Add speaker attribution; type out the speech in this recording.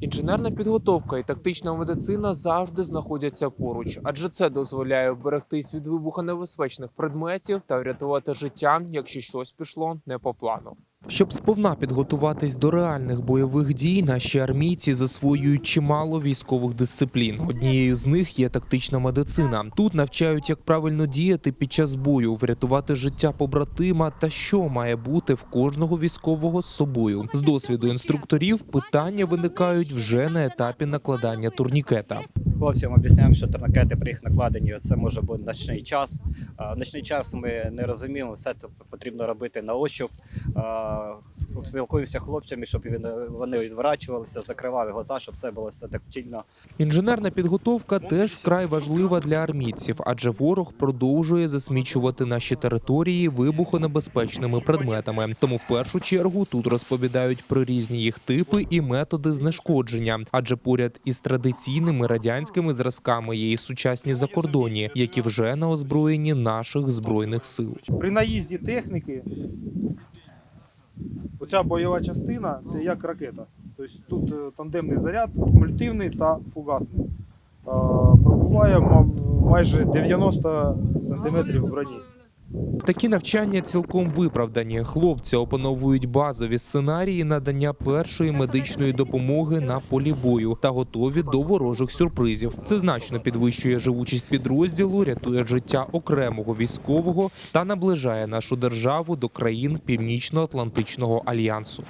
Speaker 1: Інженерна підготовка і тактична медицина завжди знаходяться поруч, адже це дозволяє вберегтись від вибухонебезпечних предметів та врятувати життя, якщо щось пішло не по плану. Щоб сповна підготуватись до реальних бойових дій, наші армійці засвоюють чимало військових дисциплін. Однією з них є тактична медицина. Тут навчають, як правильно діяти під час бою, врятувати життя побратима та що має бути в кожного військового з собою. З досвіду інструкторів питання виникають вже на етапі накладання турнікета.
Speaker 2: Хлопцям об'ясняємо, що турникети при їх накладенні це може бути ночний час. В ночний час ми не розуміємо, все це потрібно робити на ощуп. Спілкуємося хлопцями, щоб вони відворачувалися, закривали глаза, щоб це було все тактильно.
Speaker 1: Інженерна підготовка теж вкрай важлива для армійців, адже ворог продовжує засмічувати наші території вибухонебезпечними предметами. Тому в першу чергу тут розповідають про різні їх типи і методи знешкодження, адже поряд із традиційними радянськими зразками є і сучасні закордонні, які вже на озброєнні наших збройних сил.
Speaker 3: При наїзді техніки оця бойова частина це як ракета. Тобто тут е, тандемний заряд, кумулятивний та фугасний. Е, Пробуває майже 90 сантиметрів броні.
Speaker 1: Такі навчання цілком виправдані. Хлопці опановують базові сценарії надання першої медичної допомоги на полі бою та готові до ворожих сюрпризів. Це значно підвищує живучість підрозділу, рятує життя окремого військового та наближає нашу державу до країн Північно-Атлантичного альянсу.